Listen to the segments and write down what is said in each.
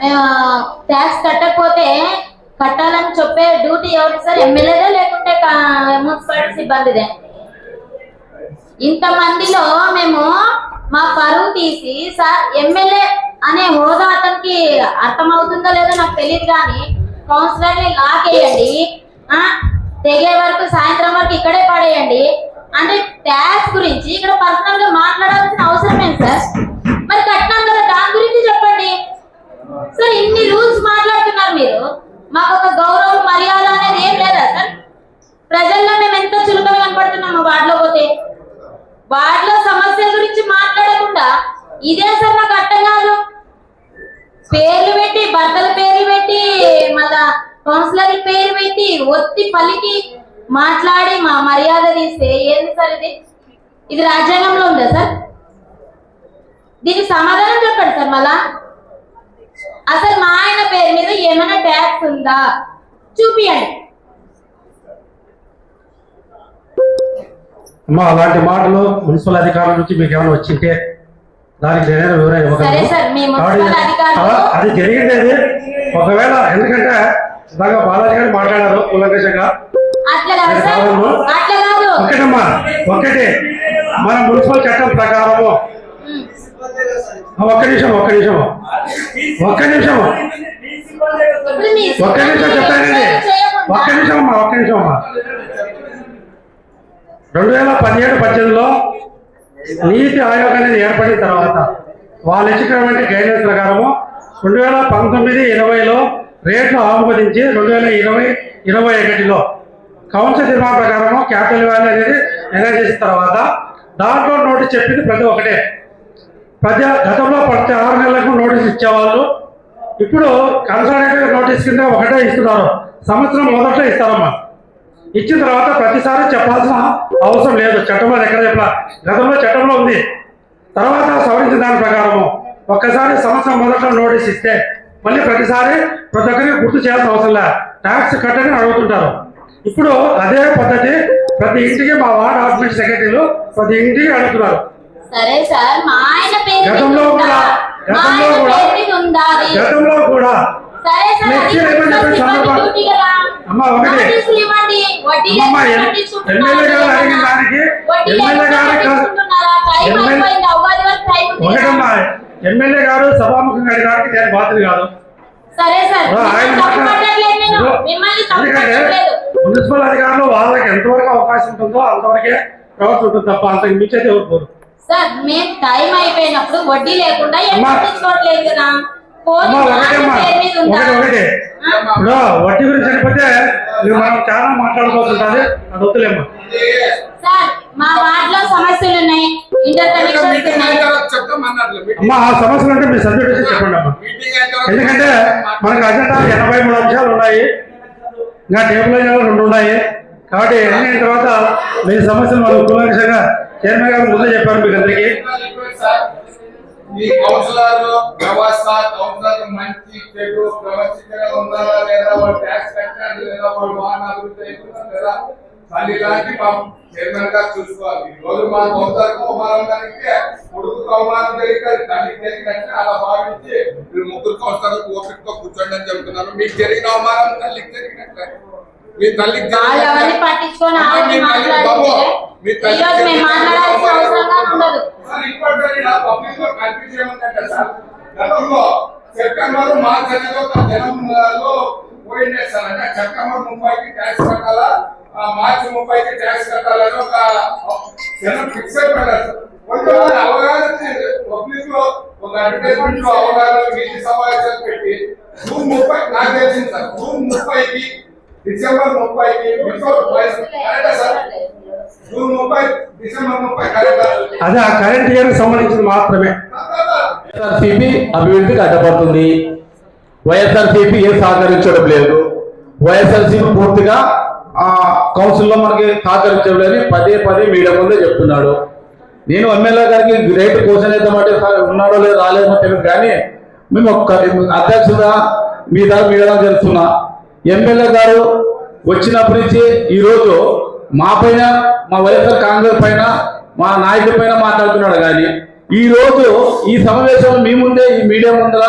మేము ట్యాక్స్ కట్టకపోతే కట్టాలని చెప్పే డ్యూటీ ఎవరు సార్? ఎమ్మెల్యేదే లేకుంటే మున్సిపాలిటీ సిబ్బందిదే. ఇంతమందిలో మేము మా పరువు తీసి సార్ ఎమ్మెల్యే అనే హోదా అతనికి అర్థమవుతుందో లేదో నాకు తెలియదు కానీ కౌన్సిలర్ని లాకేయండి తెగే వరకు సాయంత్రం వరకు ఇక్కడే పడేయండి. అంటే ట్యాక్స్ గురించి ఇక్కడ పర్సనల్గా మాట్లాడాల్సిన అవసరం ఏంటి సార్? మరి కట్టినాం కదా దాని గురించి చెప్పండి. సార్ ఇన్ని రూల్స్ మాట్లాడుతున్నారు మీరు? మాకు ఒక గౌరవం మర్యాద అనేది ఏం లేదా సార్? ప్రజల్లో మేము ఎంత చులకన కనపడుతున్నాము వార్డులో పోతే. వార్డులో సమస్యల గురించి మాట్లాడకుండా ఇదే సార్ నాకు అర్థం కాదు. పేర్లు పెట్టి భర్తల పేర్లు పెట్టి మళ్ళా కౌన్సిలర్ పేరు పెట్టి ఒత్తి పలికి మాట్లాడి మా మర్యాద తీస్తే ఏంది సార్ ఇది? ఇది రాజ్యాంగంలో ఉందా సార్? దీనికి సమాధానం చెప్పండి సార్ మళ్ళా. అసలు మా ఆయన పేరు మీద ఏమైనా ట్యాక్స్ ఉందా? చూపియండి. అమ్మా అలాంటి మాటలు మున్సిపల్ అధికారుల నుంచి మీకు ఏమైనా వచ్చింటే దానికి నేనే వివరణ సరే సార్, మీ మున్సిపల్ కాబట్టి అధికారులు- అలా అది జరిగింది అది. ఒకవేళ ఎందుకంటే ఇందాక బాలాజీ గారు మాట్లాడారు ఉల్లంఘించగా. ఒకటమ్మా ఒకటి. మన మున్సిపల్ చట్టం ప్రకారము. ఒక్క నిమిషం ఒక్క నిమిషం. ఒక్క నిమిషం. ఒక్క నిమిషం చెప్తానండి ఒక్క నిమిషం అమ్మా ఒక్క నిమిషం అమ్మా. రెండు వేల పదిహేడు పద్దెనిమిదిలో నీతి ఆయోగ్ అనేది ఏర్పడిన తర్వాత వాళ్ళు ఇచ్చినటువంటి గైడెన్స్ ప్రకారము రెండు వేల పంతొమ్మిది ఇరవైలో రేట్లు ఆమోదించి రెండు వేల ఇరవై ఇరవై ఒకటిలో కౌన్సిల్ తీర్మానం ప్రకారము క్యాపిటల్ వాల్యూ అనేది నిర్ణయం చేసిన తర్వాత దాంట్లో నోటీస్ చెప్పింది ప్రతి ఒక్కటే. ప్రజా గతంలో ప్రతి ఆరు నెలలకు నోటీస్ ఇచ్చేవాళ్ళు. ఇప్పుడు కన్సల్టేటివ్ నోటీస్ కింద ఒకటే ఇస్తున్నారు. సంవత్సరం మొదట్లో ఇస్తారమ్మా. ఇచ్చిన తర్వాత ప్రతిసారి చెప్పాల్సిన అవసరం లేదు. చట్టంలో ఎక్కడ చెప్పాల గతంలో చట్టంలో ఉంది. తర్వాత సవరించిన దాని ప్రకారము ఒక్కసారి సంవత్సరం మొదట్లో నోటీస్ ఇస్తే మళ్ళీ ప్రతిసారి ప్రతి ఒక్కరికి గుర్తు చేయాల్సిన అవసరం లేదు ట్యాక్స్ కట్టని అడుగుతుంటారు. ఇప్పుడు అదే పద్ధతి ప్రతి ఇంటికి మా వార్డ్ ఆఫీస్ సెక్రటరీలు ప్రతి ఇంటికి అడుగుతున్నారు. సరే సార్ మా ఆయన గతంలో? కూడా గతంలో కూడా? గతంలో కూడా. అమ్మా, ఒకటి. కట్టించుకుంటున్నారా? ఎమ్మెల్యే గారు అడిగిన దానికి ఎమ్మెల్యే గారు. ఒకటమ్మా ఎమ్మెల్యే గారు సభాముఖంగా అడిగడానికి నేను బాధ్యత కాదు ఎందుకంటే మున్సిపల్ అధికారులు వాళ్ళకి ఎంతవరకు అవకాశం ఉంటుందో అంతవరకే ప్రవర్తన ఉంటుంది తప్ప అంతకు మించేది ఎవరు సార్ మేము టైం అయిపోయినప్పుడు వడ్డీ లేకుండా. పట్టించుకోవట్లేదు కదా. మా వడ్డీ గురించి చనిపోతే ఇది మనం చాలా మాట్లాడుకోవాల్సింటుంది అది వద్దులేమ్మా. సార్ మా వార్డులో సమస్యలు ఉన్నాయి. ఇంటర్. అమ్మా ఆ సమస్యలు అంటే మీరు సబ్జెక్ట్ వచ్చి చెప్పండి అమ్మా. మీటింగ్ అయిన తర్వాత ఎందుకంటే మనకు అజెండా ఎనభై మూడు అంశాలు ఉన్నాయి. ఇంకా టేబుల్ అయిన రెండు ఉన్నాయి. కాబట్టి ఎన్ని తర్వాత మీ సమస్యలు మనం కూలంకషంగా చైర్మన్ గారు ముందే చెప్పారు మీకు అందరికీ. సార్, ఈ కౌన్సిలర్ వ్యవస్థ కౌన్సిలర్ మంచి చెడు లేదా వాళ్ళు ట్యాక్స్ కట్టారు లేదా వాళ్ళు వాహన అభివృద్ధి లేదా మళ్ళీ ఇలాంటి మా చైర్మన్ గారు చూసుకోవాలి. ఈ రోజు మా కౌన్సిలర్ అవమానం కలిగితే కొడుకు జరిగితే తల్లి జరిగినట్టు అలా భావించి మీరు ముగ్గురు కౌన్సిలర్ ఓపికతో కూర్చోండి అని చెప్తున్నారు మీకు జరిగిన అవమానం తల్లికి జరిగినట్లే. మీ వాళ్ళు ఎవరిని. పట్టించుకొని అమ్మ, ఆవిడని మీ తల్లి మాట్లాడితే తల్లి ఈరోజు మేము మాట్లాడాల్సిన అవసరంగా ఉండదు సెప్టెంబర్ మార్చ్ జనంలో పోయిండే సార్ అంటే సెప్టెంబర్ ముప్పైకి ట్యాక్స్ కట్టాలా ఆ మార్చి ముప్పైకి ట్యాక్స్ కట్టాలని ఒక జనం ఫిక్స్ అయిపోయారు అవగాహన పబ్లిక్లో ఒక అడ్వర్టైజ్మెంట్లో అవగాహన వీటి సమావేశాలు పెట్టి జూన్ ముప్పై నాకు తెలిసింది సార్ జూన్ ముప్పైకి డిసెంబర్ ముప్పైకి బిఫోర్ కరెక్టా సార్? జూన్ ముప్పై డిసెంబర్ ముప్పై కరెక్టా? అదే ఆ కరెంట్ ఇయర్ సంబంధించింది మాత్రమే. వైఎస్ఆర్సీపీ అభివృద్ధికి అడ్డపడుతుంది. వైఎస్ఆర్సీపీ ఏ సహకరించడం లేదు. వైఎస్ఆర్సీపీ పూర్తిగా ఆ కౌన్సిల్లో మనకి సహకరించడం లేదని పదే పదే మీడియా ముందే చెప్తున్నాడు. నేను ఎమ్మెల్యే గారికి రేటు క్వశ్చన్ వేద్దామంటే సార్ ఉన్నాడో లేదో రాలేదో తెలియదు కానీ మేము ఒక్క అధ్యక్షుగా మీ దగ్గర మీ దగ్గర తెలుస్తున్నా. ఎమ్మెల్యే గారు వచ్చినప్పటి నుంచి ఈరోజు మా పైన మా వైఎస్ఆర్ కాంగ్రెస్ పైన మా నాయకుడి పైన మాట్లాడుతున్నాడు కానీ ఈ రోజు ఈ సమావేశంలో మీ ముందే ఈ మీడియా ముందర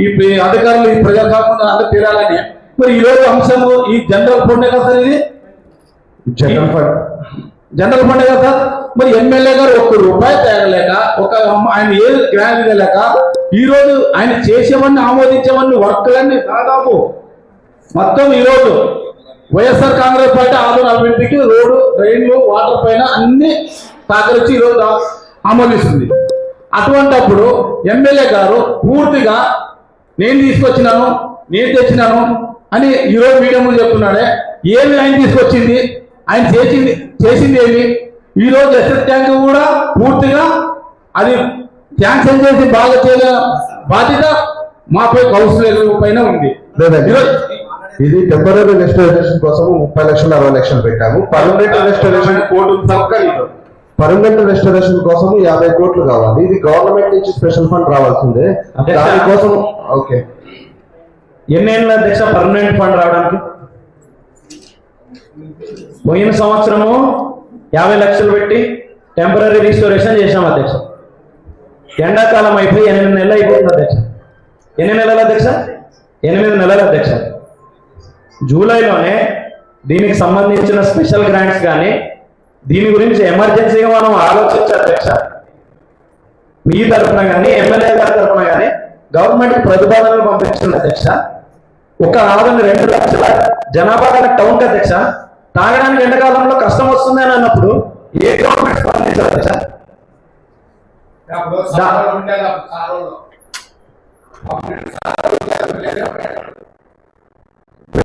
ఈ అధికారులు ఈ ప్రజా కాకుండా అందరూ తీరాలని. మరి ఈ రోజు అంశము ఈ జనరల్ ఫండ్ కదా సార్ ఇది? జనరల్ ఫండ్ జనరల్ ఫండ్ కదా సార్? మరి ఎమ్మెల్యే గారు ఒక్క రూపాయి తేగలేక ఒక ఆయన ఏ గ్రాండ్ ఇవ్వలేక ఈ రోజు ఆయన చేసేవన్నీ ఆమోదించేవన్నీ వర్క్లన్నీ దాదాపు మొత్తం ఈ రోజు వైఎస్ఆర్ కాంగ్రెస్ పార్టీ ఆదరణ అభివృద్ధికి రోడ్డు రైళ్ళు వాటర్ పైన అన్ని సహకరించి ఈ రోజు ఆమోదిస్తుంది. అటువంటప్పుడు ఎమ్మెల్యే గారు పూర్తిగా నేను తీసుకొచ్చినాను నేను తెచ్చినాను అని ఈ రోజు మీడియా ముందు చెప్తున్నాడే. ఏమి ఆయన తీసుకొచ్చింది? ఆయన చేసింది చేసింది ఏమి? ఈ రోజు ఎస్ఎస్ ట్యాంక్ కూడా పూర్తిగా అది శాంక్షన్ చేసి బాగా చేయగల బాధ్యత మాపై కౌన్సిలర్ పైన ఉంది. ఈరోజు ఇది టెంపరీ రెస్టోరేషన్ కోసం ముప్పై లక్షలు అరవై లక్షలు పెట్టాము. Permanent restoration court permanent restoration కోసం యాభై కోట్లు కావాలి. ఇది గవర్నమెంట్ నుంచి స్పెషల్ ఫండ్ రావాల్సిందే. దానికోసం ఓకే ఎన్ని ఏళ్ళ అధ్యక్ష పర్మనెంట్ ఫండ్ రావడానికి? పోయిన సంవత్సరము యాభై లక్షలు పెట్టి టెంపరీ రీస్టోరేషన్ చేశాం అధ్యక్ష. ఎండాకాలం అయిపోయి ఎనిమిది నెలలు అయిపోతుంది అధ్యక్ష. ఎన్ని నెలలు అధ్యక్ష? ఎనిమిది నెలలు అధ్యక్ష. జూలైలోనే దీనికి సంబంధించిన స్పెషల్ గ్రాంట్స్ కానీ దీని గురించి ఎమర్జెన్సీగా మనం ఆలోచించే అధ్యక్ష. మీ తరఫున కానీ ఎమ్మెల్యే గారి తరఫున కానీ గవర్నమెంట్ ప్రతిపాదనలు పంపించింది అధ్యక్ష. ఒక ఆదరణ రెండు లక్షల జనాభా గల టౌన్ అధ్యక్ష. తాగడానికి ఎండాకాలంలో కష్టం వస్తుంది అని అన్నప్పుడు ఏ గవర్నమెంట్ స్పందించారు అధ్యక్ష?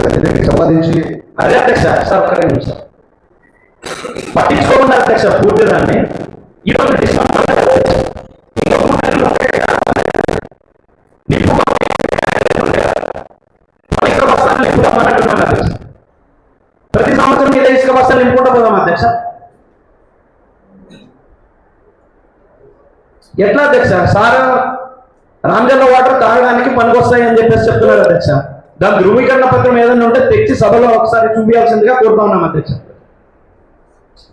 అప్పుడు అదే అధ్యక్ష సార్. నిమిషం పట్టించుకోకుండా అధ్యక్ష పూర్తి దాన్ని ఈరోజు ప్రతి సంవత్సరం ఇదే ఇసుక బస్తాలు నింపుకుంటూ పోదాం అధ్యక్ష. ఎట్లా అధ్యక్ష? సార్ రాంజల్ల వాటర్ తాగడానికి పనికొస్తాయి అని చెప్పేసి చెప్తున్నారు అధ్యక్ష. దాని ధృవీకరణ పత్రం ఏదైనా ఉంటే తెచ్చి సభలో ఒకసారి చూపించాల్సిందిగా కోరుతా ఉన్నాం అధ్యక్ష.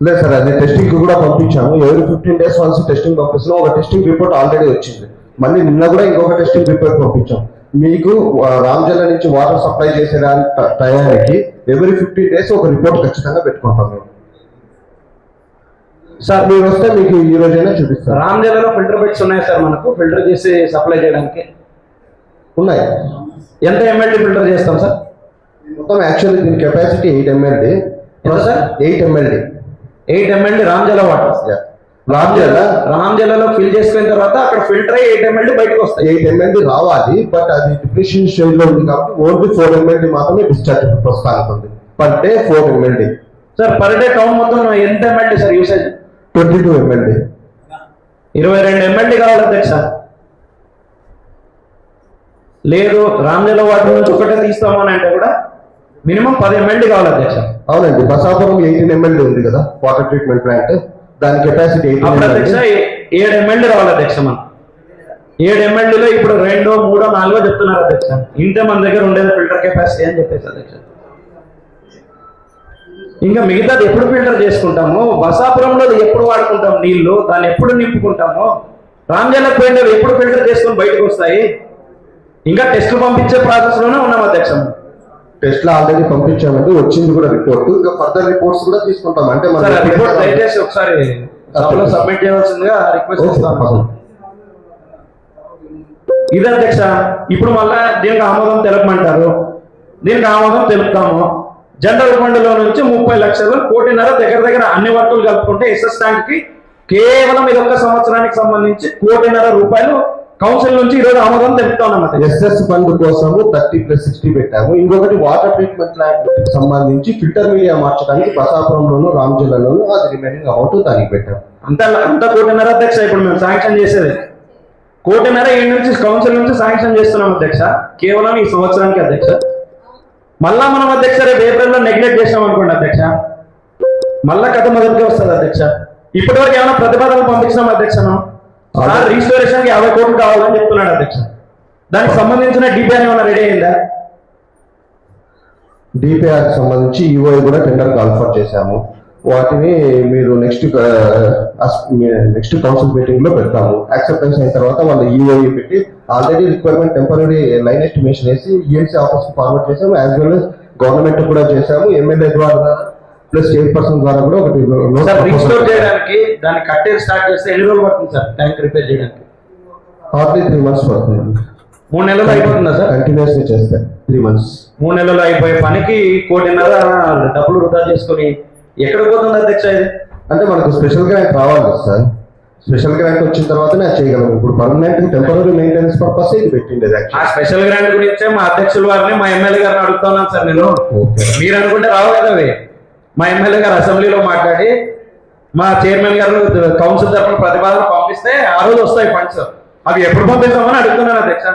లేదు సార్ అది టెస్టింగ్ కూడా పంపించాము. ఎవరి ఫిఫ్టీన్ డేస్ వన్స్ టెస్టింగ్ పంపిస్తున్నాం ఒక టెస్టింగ్ రిపోర్ట్ ఆల్రెడీ వచ్చింది. మళ్ళీ నిన్న కూడా ఇంకొక టెస్టింగ్ రిపోర్ట్ పంపించాం. మీకు రామజల్ల నుంచి వాటర్ సప్లై చేసే టయానికి ఎవరి ఫిఫ్టీన్ డేస్ ఒక రిపోర్ట్ ఖచ్చితంగా పెట్టుకుంటాం మేము. సార్ మీరు వస్తే మీకు ఈ రోజైనా చూపిస్తాను రామ్ జిల్లాలో ఫిల్టర్ బెడ్స్ ఉన్నాయి సార్ మనకు. ఫిల్టర్ చేసి సప్లై చేయడానికి. ఉన్నాయి. ఎంత ఎంఎల్టీ ఫిల్టర్ చేస్తాం సార్ మొత్తం యాక్చువల్లీ దీని capacity eight MLD sir eight MLD eight MLT Ram జిల్లా వాటర్ రామజల్ల రామ్ జిల్లాలో ఫిల్ చేసుకున్న తర్వాత అక్కడ ఫిల్టర్ అయ్యి ఎయిట్ ఎంఎల్టీ బయటకు వస్తాయి ఎయిట్ ఎంఎల్డి రావాలి బట్ అది డిప్రెషన్ స్టేజ్లో ఉంది కాబట్టి ఓన్లీ ఫోర్ ఎంఎల్డి మాత్రమే డిశ్చార్జ్ ప్రస్తుతానికి ఉంది per day four MLD sir per day town మొత్తం ఎంత MLT sir usage twenty two MLD ఇరవై రెండు ఎంఎల్టీ కావాలి అధ్యక్ష లేదు రామ్ జిల్లా వాటర్ నుంచి ఒకటే తీస్తాము అని అంటే కూడా మినిమం పది ఎంఎల్టీ కావాలి అధ్యక్ష. అవునండి బసాపురం ఎయిటీన్ ఎంఎల్డి ఉంది కదా వాటర్ ట్రీట్మెంట్ ప్లాంట్ దాని కెపాసిటీ అధ్యక్ష ఏడు ఎమ్మెల్యే రావాలి అధ్యక్ష మనం. ఏడు ఎమ్మెల్యేలో ఇప్పుడు రెండో మూడో నాలుగో చెప్తున్నారు అధ్యక్ష. ఇంతే మన దగ్గర ఉండేది ఫిల్టర్ కెపాసిటీ అని చెప్పేసి అధ్యక్ష. ఇంకా మిగతాది ఎప్పుడు ఫిల్టర్ చేసుకుంటాము? బసాపురంలో ఎప్పుడు వాడుకుంటాం నీళ్ళు? దాన్ని ఎప్పుడు నింపుకుంటాము? రామ్జలకు పోయినవి ఎప్పుడు ఫిల్టర్ చేసుకొని బయటకు వస్తాయి? ఇంకా టెస్టులు పంపించే ప్రాసెస్లోనే ఉన్నాం అధ్యక్ష. టెస్ట్లో ఆల్రెడీ పంపించామండి వచ్చింది కూడా రిపోర్ట్ ఇంకా ఫర్దర్ రిపోర్ట్స్ కూడా తీసుకుంటాం. అంటే మన రిపోర్ట్ దయచేసి ఒకసారి సబ్మిట్ చేయవలసిందిగా రిక్వెస్ట్ చేస్తాను ఇది అధ్యక్ష ఇప్పుడు మళ్ళా దీనికి ఆమోదం తెలపమంటారు. దీనికి ఆమోదం తెలుపుతాము. జనరల్ ఫండ్లో నుంచి ముప్పై లక్షలు కోటిన్నర దగ్గర దగ్గర అన్ని వర్కులు కలుపుకుంటే ఎస్ఎస్ ట్యాంక్కి కేవలం ఇది ఒక్క సంవత్సరానికి సంబంధించి కోటిన్నర రూపాయలు కౌన్సిల్ నుంచి ఈరోజు ఆమోదం తెలుపుతున్నాం అధ్యక్ష ఎస్ఎస్ ఫండ్ కోసము థర్టీ ప్లస్ సిక్స్టీ పెట్టాము. ఇంకొకటి వాటర్ ట్రీట్మెంట్ ప్లాంట్ సంబంధించి ఫిల్టర్ మీడియా మార్చడానికి బసాపురంలోను రామజిల్లాలోను అది రిమైనింగ్ అమౌంట్ దానికి పెట్టాము. అంత అంత కోటిన్నర అధ్యక్ష ఇప్పుడు మేము శాంక్షన్ చేసేది. కోటిన్నర ఏడు నుంచి కౌన్సిల్ నుంచి శాంక్షన్ చేస్తున్నాం అధ్యక్ష. కేవలం ఈ సంవత్సరానికి అధ్యక్ష. మళ్ళా మనం అధ్యక్ష రేపు ఏప్రిల్లో నెగ్లెక్ట్ చేసాం అనుకోండి అధ్యక్ష. మళ్ళా కథ మొదటికి వస్తుంది అధ్యక్ష. ఇప్పటి వరకు ఏమైనా ప్రతిపాదనలు పంపించినాం అధ్యక్ష మనం? సార్ రిజిస్ట్రేషన్కి యాభై కోట్లు కావాలని చెప్తున్నాడు అధ్యక్ష. దానికి సంబంధించిన డీపీఆర్ ఏమైనా రెడీ అయిందా? డిపిఆర్ సంబంధించి ఈఓ కూడా టెండర్ కాల్ఫర్ చేశాము. వాటిని మీరు నెక్స్ట్ నెక్స్ట్ కౌన్సిల్ మీటింగ్లో పెడతాము. యాక్సెప్టెన్స్ అయిన తర్వాత వాళ్ళ ఈఓ పెట్టి already requirement temporary line estimation వేసి ఈఎన్సీ ఆఫీస్కి ఫార్వర్డ్ చేసాము యాజ్ వెల్ as గవర్నమెంట్ కూడా చేసాము ఎమ్మెల్యే ద్వారా ప్లస్ చైర్పర్సన్ ద్వారా కూడా ఒకటి రీస్టోర్ చేయడానికి దాన్ని కట్టేది స్టార్ట్ చేస్తే ఎన్ని రోజులు పడుతుంది సార్? ట్యాంక్ రిపేర్ చేయడానికి? హార్డ్లీ త్రీ మంత్స్ పడుతుంది. మూడు నెలలు అయిపోతుందా సార్? కంటిన్యూస్ చేస్తే త్రీ మంత్స్ మూడు నెలలు అయిపోయే పనికి కోటిన్నర డబ్బులు వృధా చేసుకొని ఎక్కడ పోతుంది అధ్యక్ష ఇది? అంటే మనకు స్పెషల్ గ్రాంట్ రావాలి కదా సార్. స్పెషల్ గ్రాంట్ వచ్చిన తర్వాతనే చేయగలం. ఇప్పుడు పర్మనెంట్ టెంపరీ మెయింటెనెన్స్ పర్పస్ ఇది పెట్టిండేది ఆ స్పెషల్ గ్రాంట్ గురించే మా అధ్యక్షుల వారిని మా ఎమ్మెల్యే గారిని అడుగుతున్నాను సార్ నేను. మీరు అనుకుంటే రావు కదా మా ఎమ్మెల్యే గారు అసెంబ్లీలో మాట్లాడి మా చైర్మన్ గారు కౌన్సిల్ తరఫున ప్రతిపాదన పంపిస్తే ఆ రోజు వస్తాయి ఫండ్స్. అవి ఎప్పుడు పంపిస్తామని అడుగుతున్నాను అధ్యక్ష.